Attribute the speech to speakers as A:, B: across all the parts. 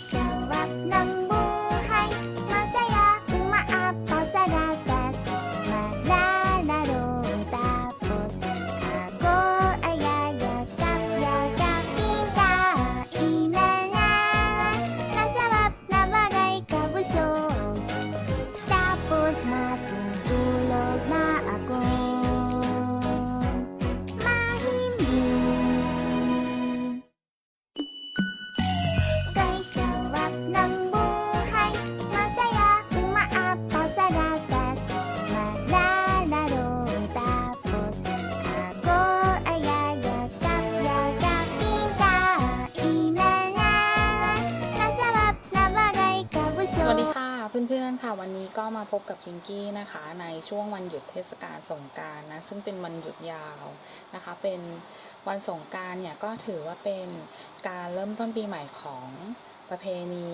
A: sarap ng buhay. Masaya, umaapaw sa gatas. Maglalaro tapos Ako ay yayakap, yakapin ka Ina na, masarap na bagay
B: ka busog Tapos mag อนๆค่ะวันนี้ก็มาพบกับพิงกี้นะคะในช่วงวันหยุดเทศกาลสงการนะซึ่งเป็นวันหยุดยาวนะคะ เป็นวันสงการเนี่ยก็ถือว่าเป็นการเริ่มต้นปีใหม่ของประเพณี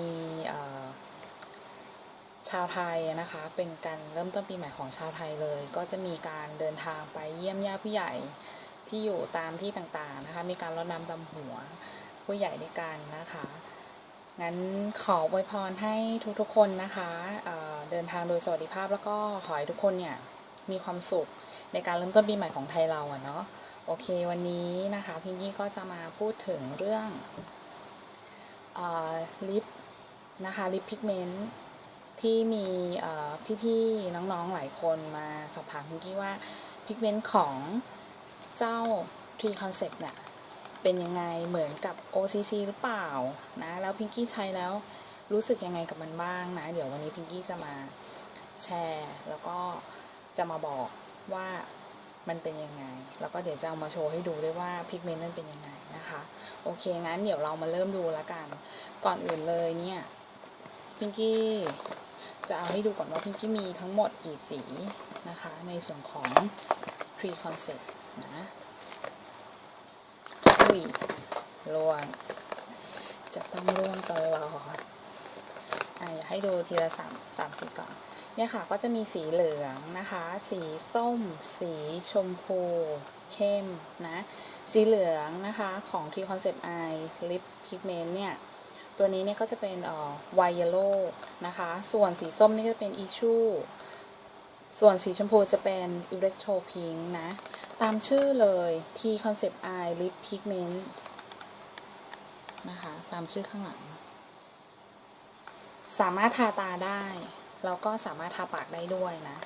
B: ชาวไทยนะคะ เป็นการเริ่มต้นปีใหม่ของชาวไทยเลย ก็จะมีการเดินทางไปเยี่ยมญาติผู้ใหญ่ที่อยู่ตามที่ต่างๆนะคะ มีการรดน้ำดำหัวผู้ใหญ่ด้วยกันนะคะ งั้นขออวยพรให้ทุกๆคนนะคะเเดินทางโดยสวัสดิภาพแล้วก็ขอให้ทุกคนเนี่ยมีความสุขในการเริ่มต้นปีใหม่ของไทยเราอะเนาะโอเควันนี้นะคะพิงกี้ก็จะมาพูดถึงเรื่องลิปนะคะลิปพิกเมนต์ที่มีพี่ๆน้องๆหลายคนมาสอบถามพิงกี้ว่าพิกเมนต์ของเจ้า Tree Concept เนี่ย เป็นยังไงเหมือนกับ OCC หรือเปล่านะแล้วพิงกี้ใช้แล้วรู้สึกยังไงกับมันบ้างนะเดี๋ยววันนี้พิงกี้จะมาแชร์ แล้วก็จะมาบอกว่ามันเป็นยังไง แล้วก็เดี๋ยวจะเอามาโชว์ให้ดูด้วยว่าพิกเมนต์มันเป็นยังไงนะคะ โอเค งั้นเดี๋ยวเรามาเริ่มดูแล้วกัน ก่อนอื่นเลยเนี่ยพิงกี้จะเอาให้ดูก่อนว่าพิงกี้มีทั้งหมดกี่สีนะคะ ในส่วนของ pre concept นะ อุ้ยร่วง จะต้องร่วงตลอดอะอยากให้ดูทีละสามสามสีก่อน เนี่ยค่ะก็จะมีสีเหลืองนะคะ สีส้ม สีชมพู เข้มนะ สีเหลืองนะคะของ T Concept Eye Lip Pigment เนี่ย ตัวนี้เนี่ยก็จะเป็นอ่อ White Yellow นะคะ ส่วนสีส้มนี่ก็จะเป็น Issue ส่วนสีชมพูจะเป็น Electro Pink นะ ตามชื่อเลย T Concept Eye Lip Pigment นะคะ ตามชื่อข้างหลัง สามารถทาตาได้ แล้วก็สามารถทาปากได้ด้วยนะ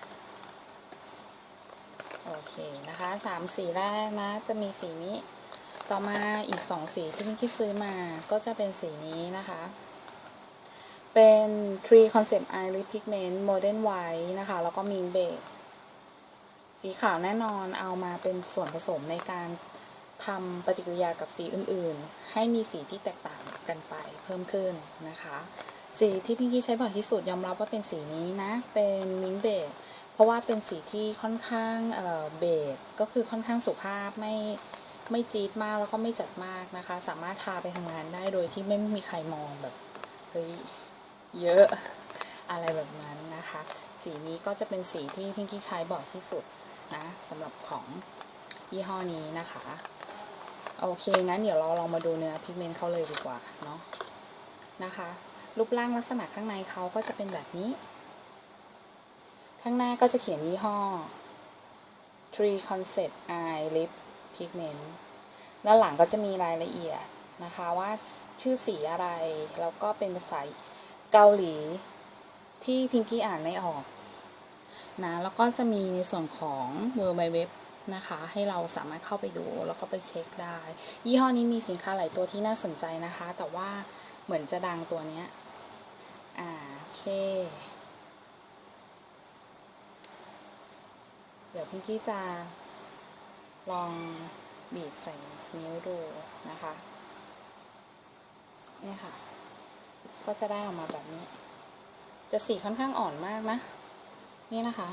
B: โอเคนะคะสามสีแรกนะ จะมีสีนี้ ต่อมาอีกสองสีที่พี่คิดซื้อมา ก็จะเป็นสีนี้นะคะ เป็น Tree Concept Eye Lip Pigment Modern White นะคะ แล้วก็ Mink Beige สีขาวแน่นอนเอามาเป็นส่วนผสมในการทำปฏิกิริยากับสีอื่นๆ ให้มีสีที่แตกต่างกันไปเพิ่มขึ้นนะคะ สีที่พี่กี้ใช้บ่อยที่สุดยอมรับว่าเป็นสีนี้นะ เป็นมิงเบจเพราะว่าเป็นสีที่ค่อนข้างเอ่อเบจก็คือค่อนข้างสุภาพไม่ไม่จี๊ดมากแล้วก็ไม่จัดมากนะคะ สามารถทาไปทำงานได้โดยที่ไม่มีใครมองแบบเฮ้ย เยอะอะไรแบบนั้นนะคะ สีนี้ก็จะเป็นสีที่พิงกี้ใช้บ่อยที่สุดนะสำหรับของยี่ห้อนี้นะคะ โอเคงั้นเดี๋ยวเราลองมาดูเนื้อพิกเมนต์เขาเลยดีกว่าเนาะนะคะ รูปร่างลักษณะข้างในเขาก็จะเป็นแบบนี้ ข้างหน้าก็จะเขียนยี่ห้อ Tree Concept Eye Lip Pigment ด้านหลังก็จะมีรายละเอียดนะคะว่าชื่อสีอะไร แล้วก็เป็นภาษา เกาหลีที่พิงกี้อ่านไม่ออกนะแล้วก็จะมีในส่วนของ w w w นะคะ ให้เราสามารถเข้าไปดูแล้วก็ไปเช็คได้ ยี่ห้อนี้มีสินค้าหลายตัวที่น่าสนใจนะคะ แต่ว่าเหมือนจะดังตัวเนี้ยอ่าโอเคเดี๋ยวพิงกี้จะลองบีบใส่นิ้วดูนะคะ เนี่ยค่ะ ก็จะได้ออกมาแบบนี้ จะสีค่อนข้างอ่อนมากนะ นี่นะคะ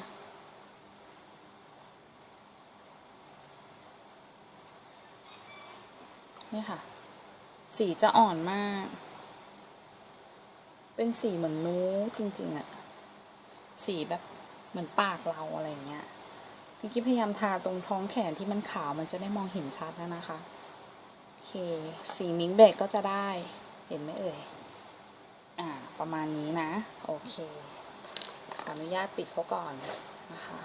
B: นี่ค่ะ สีจะอ่อนมาก เป็นสีเหมือนนูดจริงๆอะสีแบบเหมือนปากเราอะไรอย่างเงี้ยเมื่อกี้พยายามทาตรงท้องแขนที่มันขาวมันจะได้มองเห็นชัดแล้วนะคะ โอเค สีมิงเบกก็จะได้ เห็นไหมเอ่ย อ่าประมาณนี้นะ โอเค ขออนุญาตปิดเขาก่อนนะคะ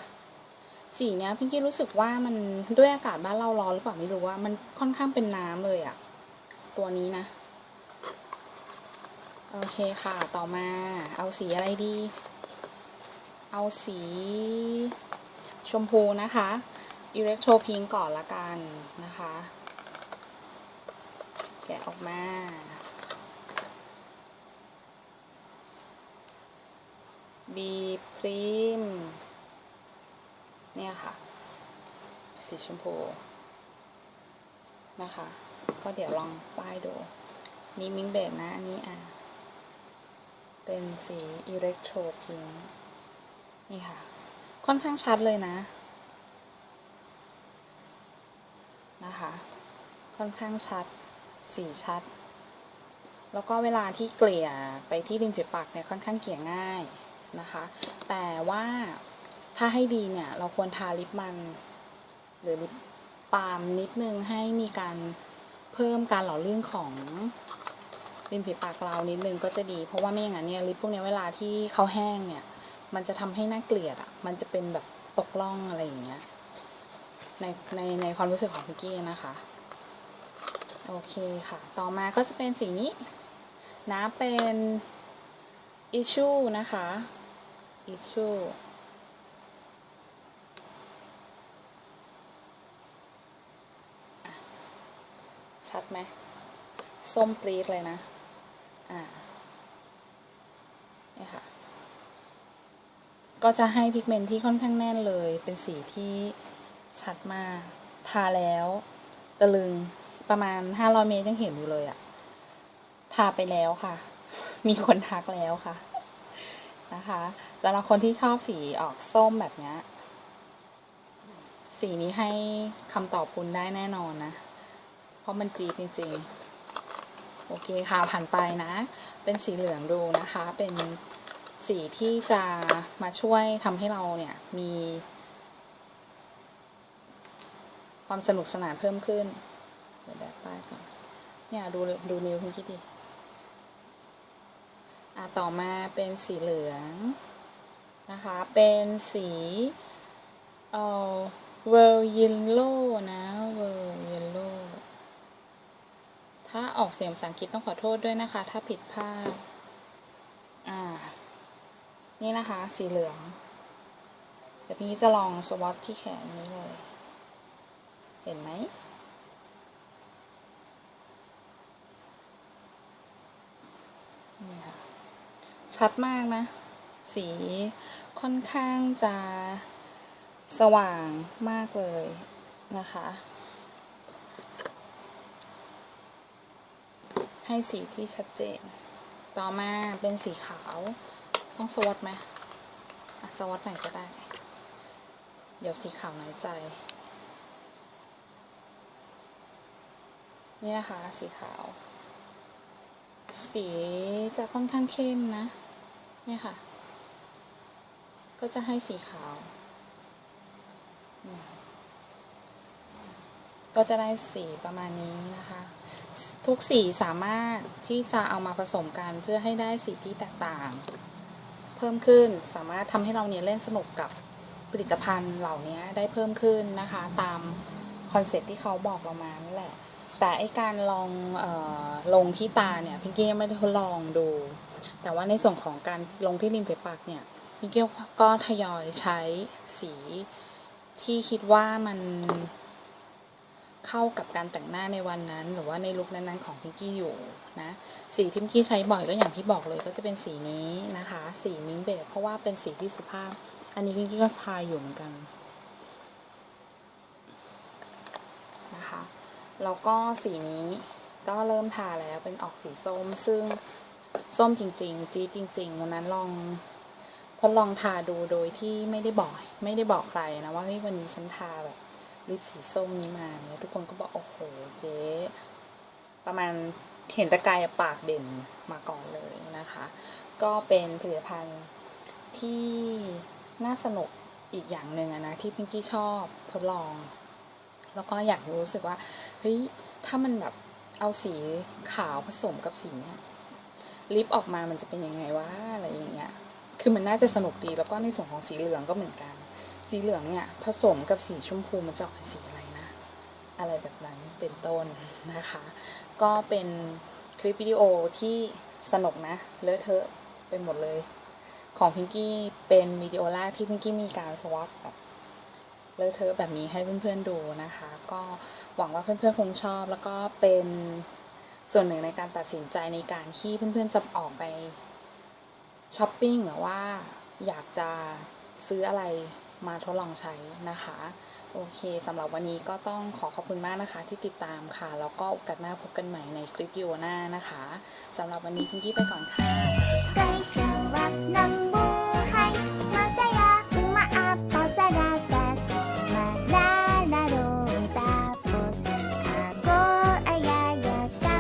B: สีเนี้ยพิงกี้รู้สึกว่ามันด้วยอากาศบ้านเราร้อนหรือเปล่าไม่รู้ว่ามันค่อนข้างเป็นน้ำเลยอะตัวนี้นะ โอเคค่ะต่อมา เอาสีอะไรดี เอาสี ชมพูนะคะอิเล็กโทรพิงก่อนละกันนะคะ แกะออกมา บีครีมเนี่ยค่ะ สีชมพูนะคะ ก็เดี๋ยวลองป้ายดู นี่มิงเบดนะ อันนี้อะ เป็นสีอิเล็กโทรพิงนี่ค่ะ ค่อนข้างชัดเลยนะ นะคะ ค่อนข้างชัด สีชัด แล้วก็เวลาที่เกลี่ยไปที่ริมฝีปากเนี่ยค่อนข้างเกลี่ยง่าย นะคะ แต่ว่าถ้าให้ดีเนี่ย เราควรทาลิปมัน หรือลิปปาล์มนิดนึงให้มีการเพิ่มการหล่อลื่นของริมฝีปากเรานิดนึงก็จะดี เพราะว่าไม่อย่างนั้นเนี่ยลิปพวกนี้เวลาที่เขาแห้งเนี่ย มันจะทำให้หน่าเกลียดอะ มันจะเป็นแบบตกล่องอะไรอย่างเงี้ย ในในในความรู้สึกของพิกกี้นะคะ โอเคค่ะ ต่อมาก็จะเป็นสีนี้นะเป็น issue นะคะ issue ชัดไหม ส้มปรีดเลยนะ อ่าเนี่ยค่ะ ก็จะให้พิกเมนต์ที่ค่อนข้างแน่นเลย เป็นสีที่ชัดมาก ทาแล้วตะลึงประมาณ500เมตรยังเห็นอยู่เลยอะทาไปแล้วค่ะ มีคนทักแล้วค่ะ นะคะสำหรับคนที่ชอบสีออกส้มแบบนี้สีนี้ให้คำตอบคุณได้แน่นอนนะ เพราะมันจีดจริง ๆ โอเคค่ะผ่านไปนะ เป็นสีเหลืองดูนะคะ เป็นสีที่จะมาช่วยทำให้เราเนี่ยมี ความสนุกสนานเพิ่มขึ้นเดี๋ยวแดดป้ายก่อนเนี่ยดูดูนิ้วคุณคิดดิ ต่อมาเป็นสีเหลืองนะคะ เป็นสีเอ่อเวลเยลโล่นะเวลเยลโล่ถ้าออกเสียงภาษาอังกฤษต้องขอโทษด้วยนะคะ ถ้าผิดพลาดอ่า นี่นะคะ สีเหลืองเดี๋ยวพี่จะลองสวอตที่แขนนี้เลย เห็นไหมนี่ค่ะ ชัดมากนะ สีค่อนข้างจะสว่างมากเลยนะคะ ให้สีที่ชัดเจน ต่อมาเป็นสีขาว ต้องสวอตไหมอะสวอตไหนก็ได้ เดี๋ยวสีขาวน้อยใจ นี่นะคะสีขาว สีจะค่อนข้างเข้มนะ เนี่ยค่ะ ก็จะให้สีขาว ก็จะได้สีประมาณนี้นะคะ ทุกสีสามารถที่จะเอามาผสมกันเพื่อให้ได้สีที่แตกต่าง เพิ่มขึ้นสามารถทำให้เราเนี่ยเล่นสนุกกับผลิตภัณฑ์เหล่านี้ได้เพิ่มขึ้นนะคะ ตามคอนเซ็ปที่เขาบอกเรามานั่นแหละ แต่ไอการลองออลงที่ตาเนี่ยพิงกี้ยังไม่ได้ทดลองดู แต่ว่าในส่วนของการลงที่ริมฝีปากเนี่ยพิงกี้ก็ทยอยใช้สีที่คิดว่ามันเข้ากับการแต่งหน้าในวันนั้น หรือว่าในลุคนั้นๆของพิงกี้อยู่นะสีที่พิงกี้ใช้บ่อยก็อย่างที่บอกเลยก็จะเป็นสีนี้นะคะ สีมิงเบจเพราะว่าเป็นสีที่สุภาพ อันนี้พิงกี้ก็ทายอยู่เหมือนกันนะคะ แล้วก็สีนี้ก็เริ่มทาแล้วเป็นออกสีส้ม ซึ่งส้มจริง ๆ จี๊จริงๆวันนั้นลองทดลองทาดูโดยที่ไม่ได้บอก ไม่ได้บอกใครนะว่าเฮ้ยวันนี้ฉันทาแบบลิปสีส้มนี้มาเนี่ยทุกคนก็บอกโอ้โหเจ๊ประมาณเห็นตะกายปากเด่นมาก่อนเลยนะคะ ก็เป็นผลิตภัณฑ์ที่น่าสนุกอีกอย่างหนึ่งนะที่พิงกี้ชอบทดลอง แล้วก็อยากรู้สึกว่าเฮ้ยถ้ามันแบบเอาสีขาวผสมกับสีเนี้ยลิปออกมามันจะเป็นยังไงวะอะไรอย่างเงี้ย คือมันน่าจะสนุกดีแล้วก็ในส่วนของสีเหลืองก็เหมือนกัน สีเหลืองเนี่ยผสมกับสีชมพูมันจะออกเป็นสีอะไรนะ อะไรแบบนั้นเป็นต้นนะคะ ก็เป็นคลิปวิดีโอที่สนุกนะ เลอะเทอะไปหมดเลย ของพิงกี้เป็นวิดีโอแรกที่พิงกี้มีการสวอปแบบ เลอะเทอะแบบนี้ให้เพื่อนๆดูนะคะ ก็หวังว่าเพื่อนๆคงชอบ แล้วก็เป็นส่วนหนึ่งในการตัดสินใจในการที่เพื่อนๆจะออกไปช้อปปิ้งหรือว่าอยากจะซื้ออะไรมาทดลองใช้นะคะ โอเคสำหรับวันนี้ก็ต้องขอขอบคุณมากนะคะ ที่ติดตามค่ะ แล้วก็โอกาสหน้าพบกันใหม่ในคลิปวิดีโอหน้านะคะสำหรับวันนี้พิงกี้ไปก่อนค่ะค่ะ